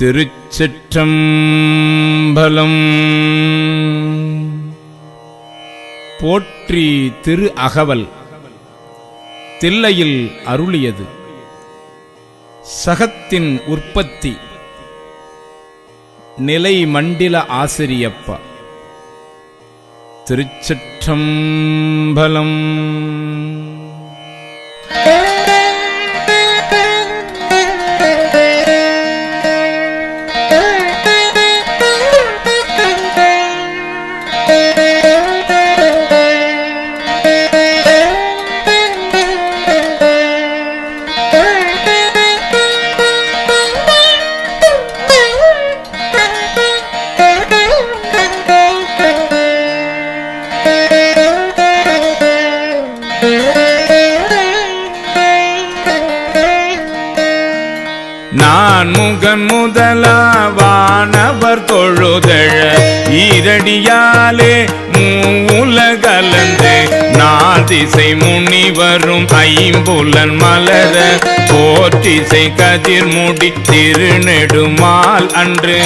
திருச்சிற்றம்பலம். போற்றி திரு அகவல் தில்லையில் அருளியது. சகத்தின் உற்பத்தி நிலை மண்டில ஆசிரியப்பா. திருச்சிற்றம்பலம். நான் முகன் முதலாவானவர் தொழுதழ ஈரடியாலே மூலகலந்து நாதிசை முனிவரும் ஐம்புலன் மலர போற்றிசை கதிர் முடி திருநெடுமால் அன்று.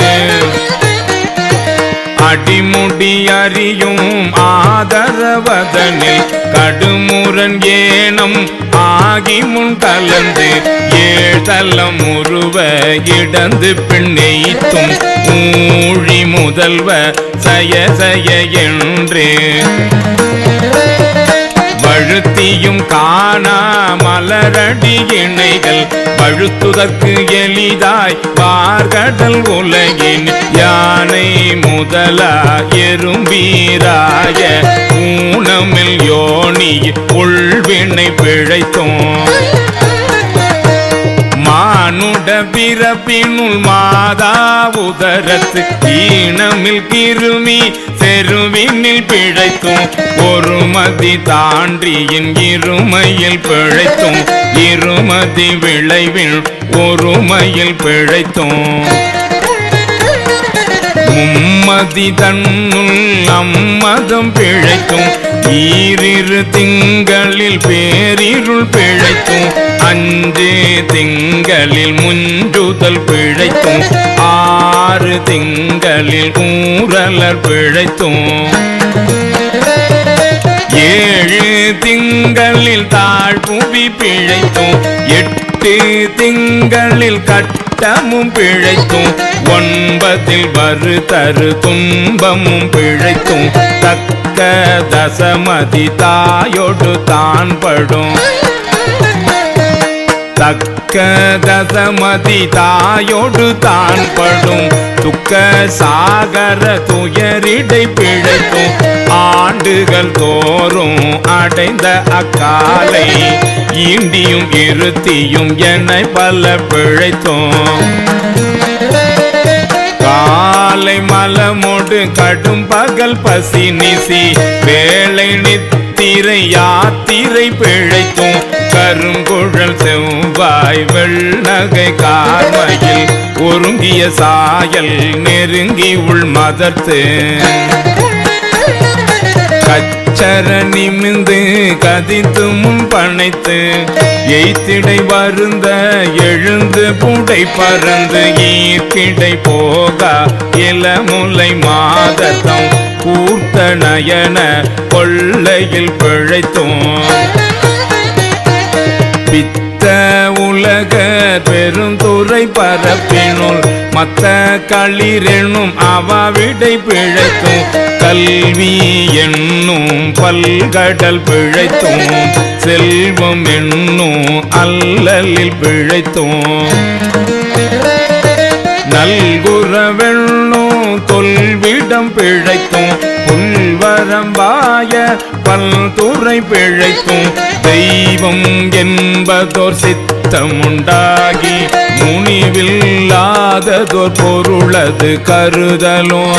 அடிமுடி அறியும் ஆதரவதனில் கடுமுரன் ஏனம் ஆகி முன் கலந்து ஏழ்தலம் உருவ இடந்து பிணைத்தும் மூழி முதல்வ சய சய என்று. வழுத்தியும் காணா மலரடி இணைகள். பழுத்துதற்கு எளிதாய் பார்கடல் உலகின் யானை முதலா எறும்பீராய. ஊனமில் யோனி உள்வினை பிழைத்தோம். மானுட பிறப்பினுள் மாதா உதரத்து ஈனமில் கிருமி செருவினில் பிழைத்தும் ஒருமதி தாண்டியின் இருமையில் பிழைத்தும் இருமதி விளைவில் ஒருமையில் பிழைத்தும். மும்மதி தன்னுள் அம்மதம் பிழைக்கும் ஈரிரு திங்களில் பேரிருள் பிழைத்தும் அஞ்சு திங்களில் முஞ்சுதல் பிழைத்தும் ஆறு திங்களில் ஊரலர் பிழைத்தும். ஏழு திங்களில் தாழ்புவி பிழைத்தும் எட்டு திங்களில் கட்டமும் பிழைத்தும் ஒன்பதில் வரு தரு துன்பமும் பிழைத்தும் தக்க தசமதி தாயொடு தான் படும் தக்க தசமதி தாயோடு தான் படும் துக்க சாகர துயரிடை பிழைக்கும். ஆண்டுகள் தோறும் அடைந்த அக்காலை இண்டியும் இருத்தியும் என்னை பல பிழைத்தோம். காலை மலமோடு கடும் பகல் பசி நிசி வேலை நித்த யாத்திரை யாத்திரை பிழைத்தும் கருங்குழல் செவ்வாய் வெள்ளகை கார்மையில் ஒருங்கிய சாயல் நெருங்கி உள் மதர்த்து. சரணிமிந்து நிமிந்து கதித்து முன் பனைத்து எய்த்திடை வருந்த எழுந்து புடை பறந்து ஈர்க்கிடை போகா இளமுலை மாதத்தம் கூர்த்த நயன கொள்ளையில் பிழைத்தோம். பித்த உலக பெருந்துறை பரப்பினுள் மத்த களிரெனும் அவாவிடை பிழைத்தும் கல்வி என்னும் பல்கடல் பிழைத்தும் செல்வம் என்னும் அல்லலில் பிழைத்தும். நல்குறவெண்ணோ தொல்விடம் பிழைத்தும் புல்வரம்பாய பல்துறை பிழைக்கும் தெய்வம் என்பதோர் சித்தம் உண்டாகி முனிவில்லாததோர் பொருளது கருதலும்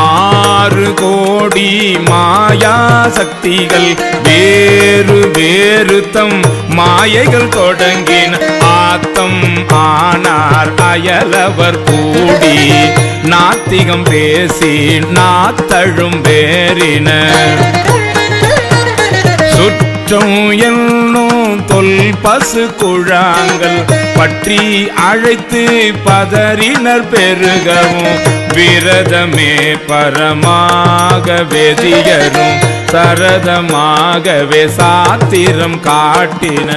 ஆறு கோடி மாயா சக்திகள் வேறு வேறு தம் மாயைகள் தொடங்கின ஆத்தம் ஆனார் அயலவர் கூடி. நாத்திகம் பேசி நாத்தழும் வேறின சுற்றும் என்னும் தொல் பசு குழாங்கள் பற்றி அழைத்து பதறினர் பெருகவும். விரதமே பரமாக வெதியரும் சரதமாகவே சாத்திரம் காட்டின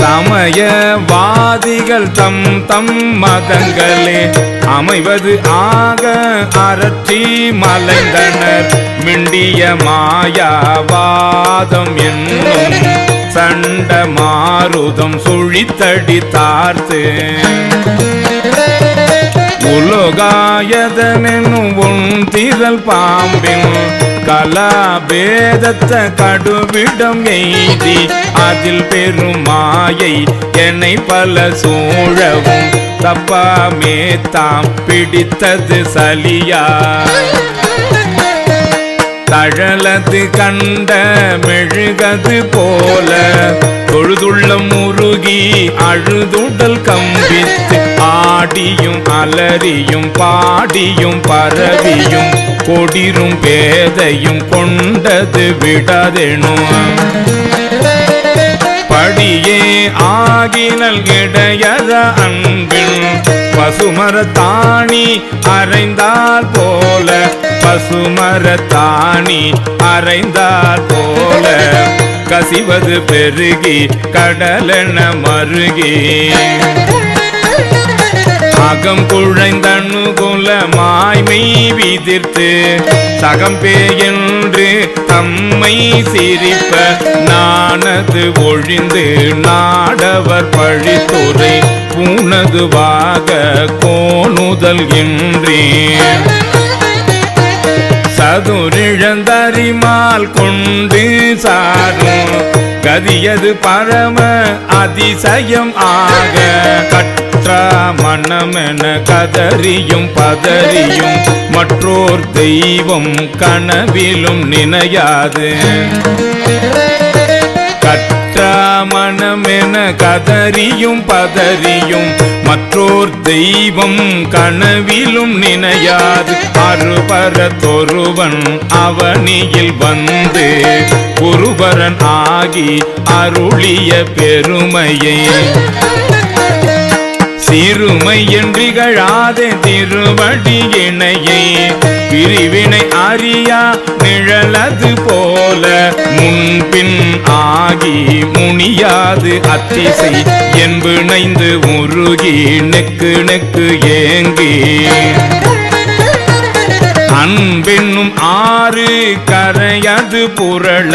சமயவாதிகள் தம் தம் மதங்களே அமைவது ஆக அரற்றி மலைந்தனர். மிண்டிய மாயாவாதம் என்னும் சண்ட மாருதம் சுழித்தடி தார்த்து. காயதனும் உன் திரள் பாம்பின் கலாபேதத்த கடுவிடம் எய்தி அதில் பெருமாயை என்னை பல சூழவும் தப்பாமே தாம் பிடித்தது சலியா. தழலது கண்ட மெழுகது போல தொழுதுள்ளம் முருகி அழுதுடல் கம்பித்து ஆடியும் அலறியும் பாடியும் பரவியும் கொடிரும் பேதையும் கொண்டது விடாதெனும். படியே ஆகினல் கிடையத அன்பின் பசுமரத்தாணி அரைந்தால் போல. பசுமரத்தாணி அரைந்தால் போல. கசிவது பெருகி கடலென மருகி. அகம் குழைந்தனுகுல மாய்மை விதிர்த்து சகம்பே என்று தம்மை சிரிப்ப நானது ஒழிந்து நாடவர் பழித்துறை பூனதுவாக கோணுதல் என்றேன் சதுரிழந்தரிமால் கொண்டு சாரும் கதியது பரம அதிசயம் ஆக கட்ட கற்றா மனமென கதறியும் பதறியும். மற்றோர் தெய்வம் கனவிலும் நினையாது. கற்றா மனமென கதறியும் பதறியும். மற்றோர் தெய்வம் கனவிலும் நினையாது. அருபரத்தொருவன் அவனியில் வந்து குருபரன் ஆகி அருளிய பெருமையை. சிறுமை என்றிகழாதே திருவடி பிரிவினை அறியா நிழலது போல முன்பின் ஆகி முனியாது அத்திசை. என்பிணைந்து உருகி நெக்கு நெக்கு ஏங்கி. அன்பென்னும் ஆறு கரையது புரள.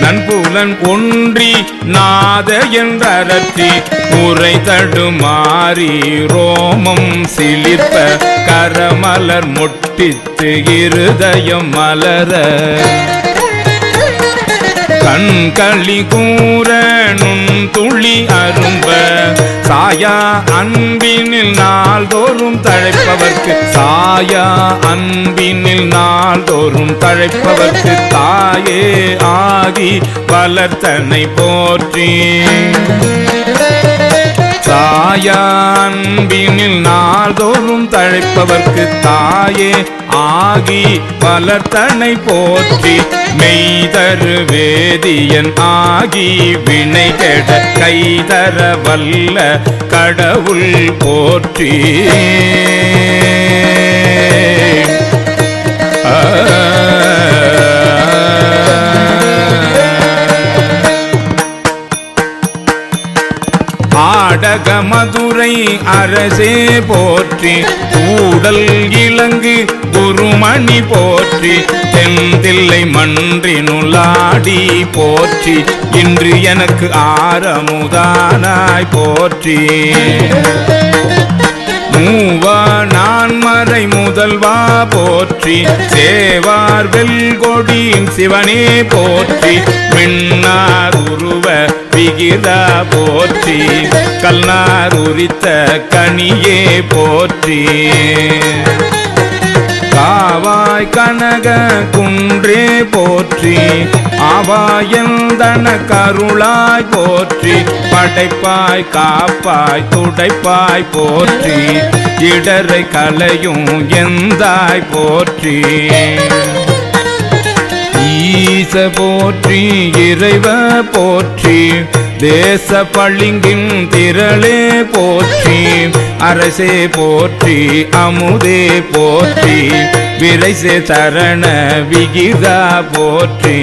நன்புலன் ஒன்றி நாத என்றரற்றி உரை தடுமாறி ரோமம் சிலிர்ப்ப கரமலர் முட்டித்து இருதயம் மலர. கண்களி கூற நுண் துளி அரும்ப. சாயா அன்பினில் நாள்தோறும் தழைப்பவர்க்கு. சாயா அன்பினில் நாள்தோறும் தழைப்பவர்க்கு. தாயே ஆகி வளர்த்தனை போற்றி. தாயான்பினில் நாள்தோறும் தழைப்பவர்க்கு தாயே ஆகி வளர்த்தனை போற்றி மெய்தரு வேதியன் ஆகி வினை கெட கைதர வல்ல கடவுள் போற்றி. ஆடக மதுரை அரசே போற்றி. கூடல் இலங்கு குருமணி போற்றி. தென்தில்லை மன்றினுளாடி போற்றி. இன்று எனக்கு ஆரமுதானாய் போற்றி. மூவா நான்மறை முதல்வா போற்றி. சேவார் வெல்கொடியின் சிவனே போற்றி. மின்னார் உருவ விகிதா போற்றி கல்நார் உரித்த கனியே போற்றி. காவாய் கனக குன்றே போற்றி ஆவாயந்தன கருளாய் போற்றி படைப்பாய் காப்பாய் துடைப்பாய் போற்றி இடரை கலையும் எந்தாய் போற்றி. ஈச போற்றி இறைவ போற்றி தேச பளிங்கின் திரளே போற்றி அரசே போற்றி அமுதே போற்றி விரைசே தரண விகிதா போற்றி.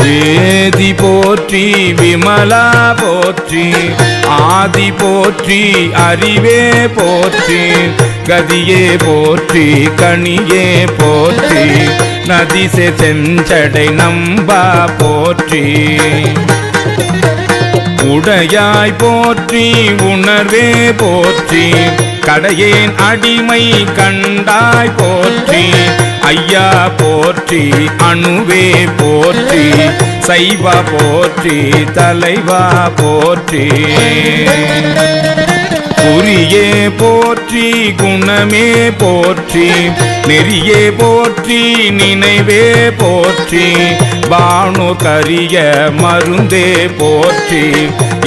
வேதி போற்றி விமலா போற்றி ஆதி போற்றி அறிவே போற்றி கதியே போற்றி கனியே போற்றி. நதிசே செஞ்சடை நம்பா போற்றி. உடையாய் போற்றி உணர்வே போற்றி. கடையேன் அடிமை கண்டாய் போற்றி. ஐயா போற்றி அணுவே போற்றி. சைவா போற்றி தலைவா போற்றி. குறியே போற்றி குணமே போற்றி நெறியே போற்றி நினைவே போற்றி பானு கரிய மருந்தே போற்றி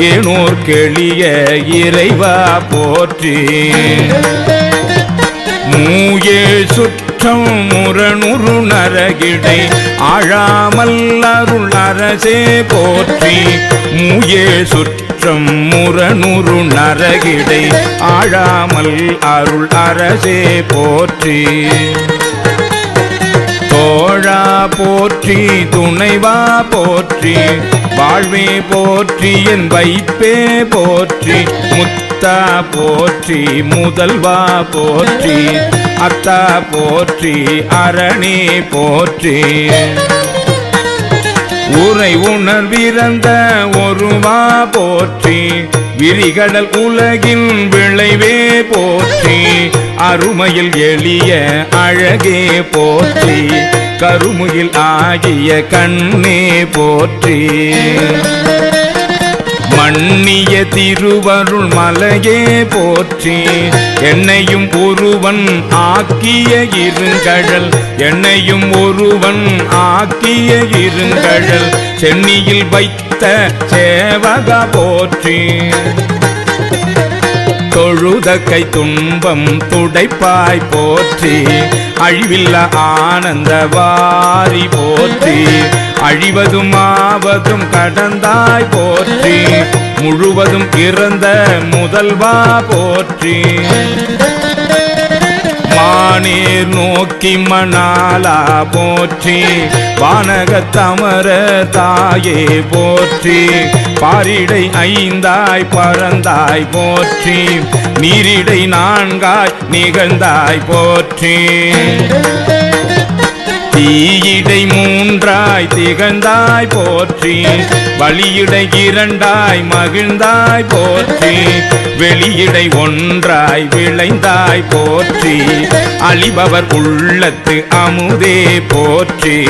ஏனோர் கெளிய இறைவா போற்றி. மூயே சுற்றம் முரணுரு நரகிடை ஆழாமல் அருள் அரசே போற்றி. மூயே சுற்றம் முரணுரு நரகிடை ஆழாமல் அருள் அரசே போற்றி. தோழா போற்றி துணைவா போற்றி. வாழ்வே போற்றி என் வைப்பே போற்றி. முத்தா போற்றி முதல்வா போற்றி அத்தா போற்றி அரணி போற்றி. உரை உணர்விறந்த ஒருவா போற்றி விரிகடல் உலகின் விளைவே போற்றி அருமையில் எளிய அழகே போற்றி கருமுகில் ஆகிய கண்ணே போற்றி. மன்னிய திருவருள் மலையே போற்றி. என்னையும் ஒருவன் ஆக்கிய இருங்கழல். என்னையும் ஒருவன் ஆக்கிய இருங்கழல். சென்னியில் வைத்த சேவக போற்றி. தொழுத கை துன்பம் துடைப்பாய் போற்றி. அழிவில்ல ஆனந்த வாரி போற்றி. அழிவதும் ஆவதும் கடந்தாய் போற்றி. முழுவதும் இறந்த முதல்வா போற்றி. மானீர் நோக்கி மணாலா போற்றி. வானகத்தமர தாயே போற்றி. பாரிடை ஐந்தாய் பறந்தாய் போற்றி. நீரிடை நான்காய் நிகழ்ந்தாய் போற்றி. தீயிடை மூன்றாய் திகழ்ந்தாய் போற்றி. வழியிடை இரண்டாய் மகிழ்ந்தாய் போற்றி. வெளியிடை ஒன்றாய் விளைந்தாய் போற்றி. அழிபவர் உள்ளத்து அமுதே போற்றி.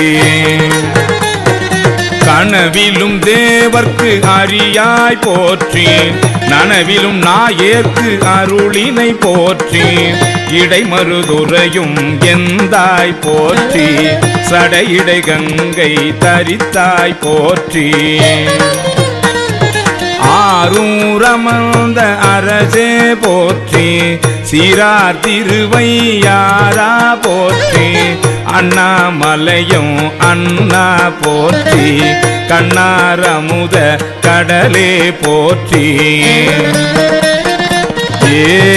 கனவிலும் தேவர்க்கு அரியாய் போற்றி நனவிலும் நாயேற்கு அருளினை போற்றி இடைமருதுரையும் எந்தாய் போற்றி. சடையிடை கங்கை தரித்தாய் போற்றி. ஆரூரமர்ந்த அரசே போற்றி. சீரார் திருவையாரா போற்றி. அண்ணாமலையும் அண்ணா போற்றி. கண்ணாரமுத கடலே போற்றி. ஏ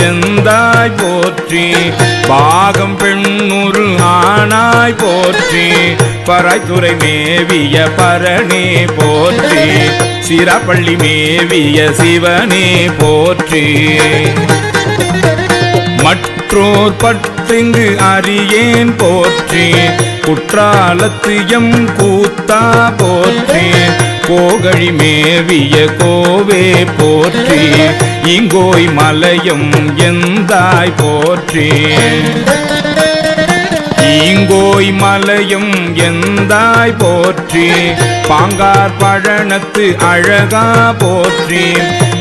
எந்தாய் போற்றி பாகம் பெண்ணுரு ஆனாய் போற்றி பராய்த்துறை மேவிய பரணே போற்றி சிறப்பள்ளி மேவிய சிவனே போற்றி. மற்றோர் பற்றிங்கு அறியேன் போற்றி குற்றாலத்து எம் கூத்தா போற்றி கோகழி மேவிய கோவே போற்றி. இங்கோய் மலையும் எந்தாய் போற்றி. ஈங்கோய் மலையும் எந்தாய் போற்றி. பாங்கார் பழனத்து அழகா போற்றி.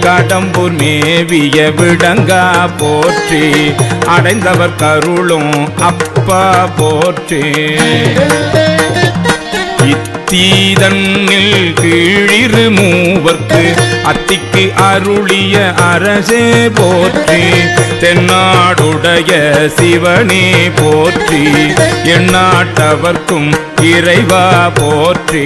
கடம்பூர் மேவிய விடங்கா போற்றி. அடைந்தவர் கருளும் அப்பா போற்றி. தீதன்னில் கீழிரு மூவர்க்கு அத்திக்கு அருளிய அரசே போற்றி தென்னாடுடைய சிவனே போற்றி எந்நாட்டவர்க்கும் இறைவா போற்றே.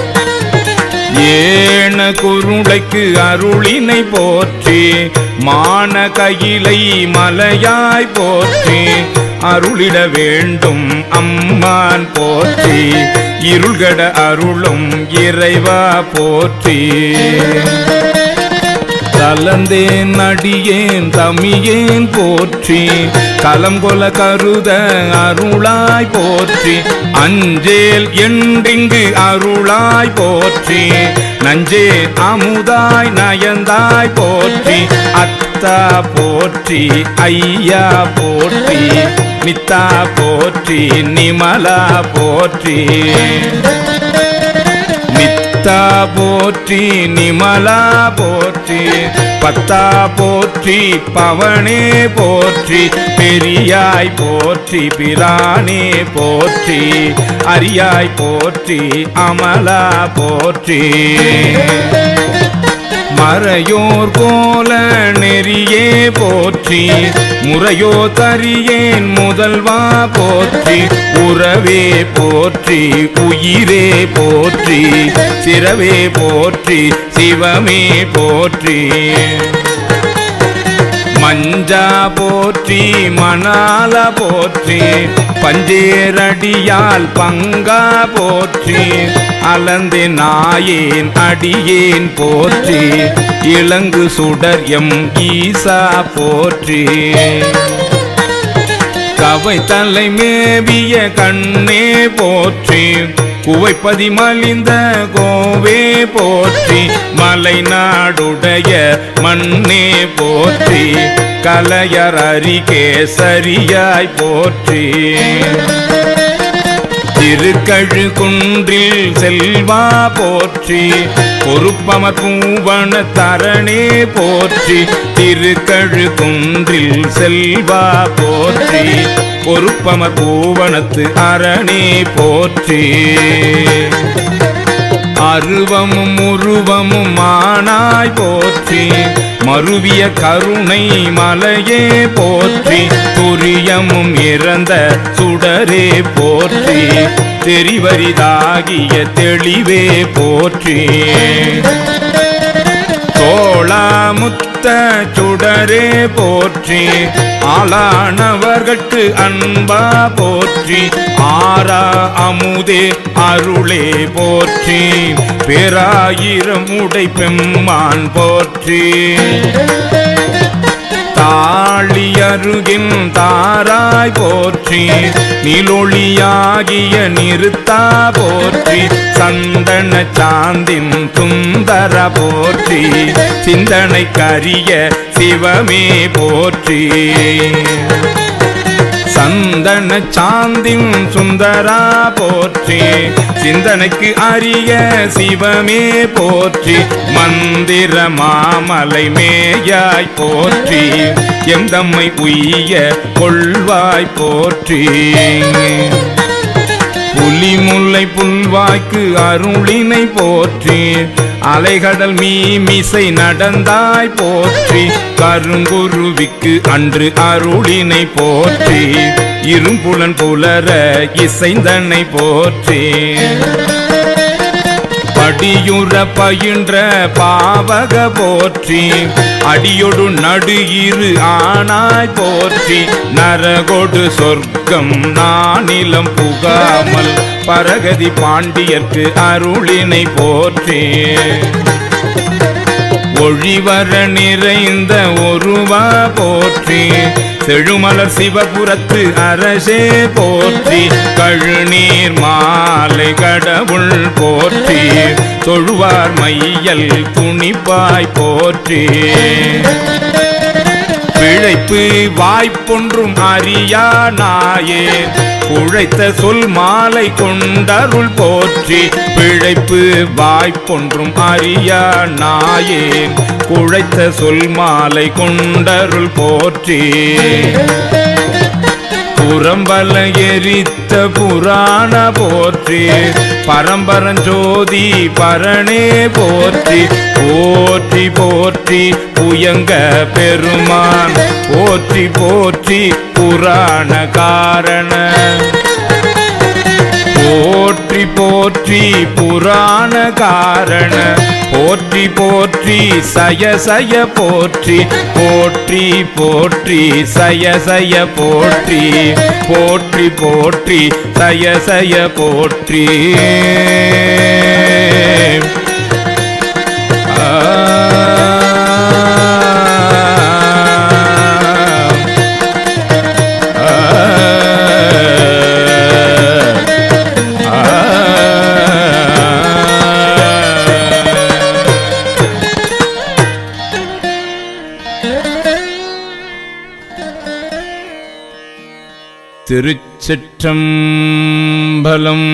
ஏன குருளைக்கு அருளினை போற்றி மான கையிலை மலையாய் போற்றி அருளிட வேண்டும் அம்மான் போற்றி இருள்கட அருளும் இறைவா போற்றி. கலந்தேன் அடியேன் தமியேன் போற்றி கலங்கொல கருத அருளாய் போற்றி அஞ்சேல் என்றிங்கு அருளாய் போற்றி நஞ்சே அமுதாய் நயந்தாய் போற்றி அத்தா போற்றி ஐயா போற்றி நித்தா போற்றி நிமலா போற்றி. நித்தா போற்றி நிமலா போற்றி. பத்தா போற்றி பவனே போற்றி. பெரியாய் போற்றி பிரானே போற்றி. அரியாய் போற்றி அமலா போற்றி. மறையோர் போல நெறியே போற்றி முறையோ தரியேன் முதல்வா போற்றி உறவே போற்றி உயிரே போற்றி சிறவே போற்றி சிவமே போற்றி. மஞ்சா போற்றி மணால போற்றி பஞ்சேரடியால் பங்கா போற்றி அலந்து நாயேன் அடியேன் போற்றி இளங்கு சுடர் எம் ஈசா போற்றி. கவை தலை மேவிய கண்ணே போற்றி குவைப்பதி மலிந்த கோவே போற்றி மலை நாடுடைய மண்ணே போற்றி கலையர் அரிகேசரியாய் போற்றி. திருக்கழு குன்றில் செல்வா போற்றி பொறுப்பமர் பூவன தரணே போற்றி திருக்கழு குன்றில் செல்வா போற்றி பொறுப்பமர் பூவனத்து அரணே போற்றி. அருவமும் உருவமும் மானாய் போற்றி. மருவிய கருணை மலையே போற்றி. துரியமும் இறந்த சுடரே போற்றி. தெரிவரிதாகிய தெளிவே போற்றி. தோளாமுத்து சுடரே போற்றி. ஆளானவர்கட்கு அன்பா போற்றி. ஆரா அமுதே அருளே போற்றி. பேராயிரம் உடை பெம்மான் போற்றி. தாழி அருகின் தாராய் போற்றி. நிலொளியாகிய நிறுத்தா போற்றி. சந்தன சாந்தின் துந்தர போற்றி. சிந்தனை கரிய சிவமே போற்றி. சந்தன சாந்தின் சுந்தரா போற்றி. சிந்தனைக்கு அரிய சிவமே போற்றி. மந்திர மாமலை மேயாய் போற்றி. எந்தம்மை உய்ய கொள்வாய் போற்றி. புலிமுல்லை புல்வாய்க்கு அருளினை போற்றி. அலைகடல் மீமிசை நடந்தாய் போற்றி. கருங்குருவிக்கு அன்று அருளினை போற்றி. இரும்புலன் புலர இசைந்தனை போற்றி. அடியுற பயின்ற பாவக போற்றி. அடியொடு நடு இரு ஆனாய் போற்றி. நரகொடு சொர்க்கம் நானிலம் புகாமல். பரகதி பாண்டியர்க்கு அருளினை போற்றி. ஒழிவர நிறைந்த ஒருவா போற்றி. செழுமலர் சிவபுரத்து அரசே போற்றி. கழுநீர் மாலை கடவுள் போற்றி. தொழுவார் மையல் துணிப்பாய் போற்றி. பிழை வாய்ப்பொன்றும் அறியா நாயேன் உழைத்த சொல் மாலை கொண்டருள் போற்றி பிழைப்பு வாய்ப்பொன்றும் அறியா நாயேன் உழைத்த சொல் மாலை கொண்டருள் போற்றி. புறம்பல எரித்த புராண போற்றி பரம்பரஞ்சோதி பரணே போற்றி போற்றி போற்றி புயங்க பெருமான் போற்றி போற்றி புராண காரண போற்றி போற்றி புராண காரண. போற்றி போற்றி சய சய போற்றி. போற்றி போற்றி சய சய போற்றி. போற்றி போற்றி சய சய போற்றி. திருச்சிற்றம்பலம்